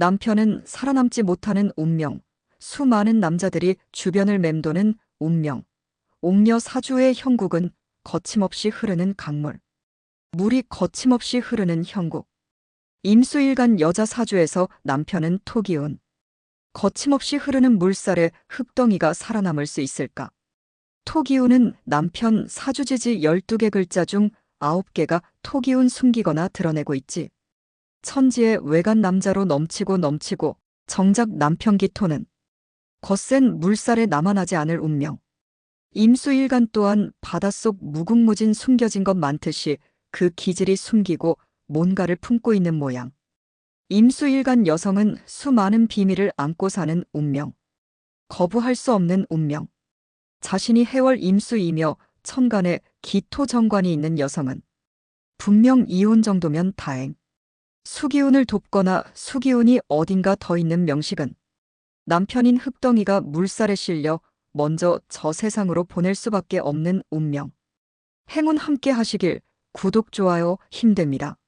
남편은 살아남지 못하는 운명. 수많은 남자들이 주변을 맴도는 운명. 옥녀 사주의 형국은 거침없이 흐르는 강물. 물이 거침없이 흐르는 형국. 임수일간 여자 사주에서 남편은 토기운. 거침없이 흐르는 물살에 흙덩이가 살아남을 수 있을까? 토기운은 남편 사주지지 12개 글자 중 9개가 토기운 숨기거나 드러내고 있지. 천지의 외간 남자로 넘치고 넘치고 정작 남편 기토는 거센 물살에 남아나지 않을 운명. 임수일간 또한 바닷속 무궁무진 숨겨진 것 많듯이 그 기질이 숨기고 뭔가를 품고 있는 모양. 임수일간 여성은 수많은 비밀을 안고 사는 운명. 거부할 수 없는 운명. 자신이 해월 임수이며 천간에 기토 정관이 있는 여성은 분명 이혼 정도면 다행. 수기운을 돕거나 수기운이 어딘가 더 있는 명식은 남편인 흙덩이가 물살에 실려 먼저 저 세상으로 보낼 수밖에 없는 운명. 행운 함께 하시길 구독, 좋아요 힘됩니다.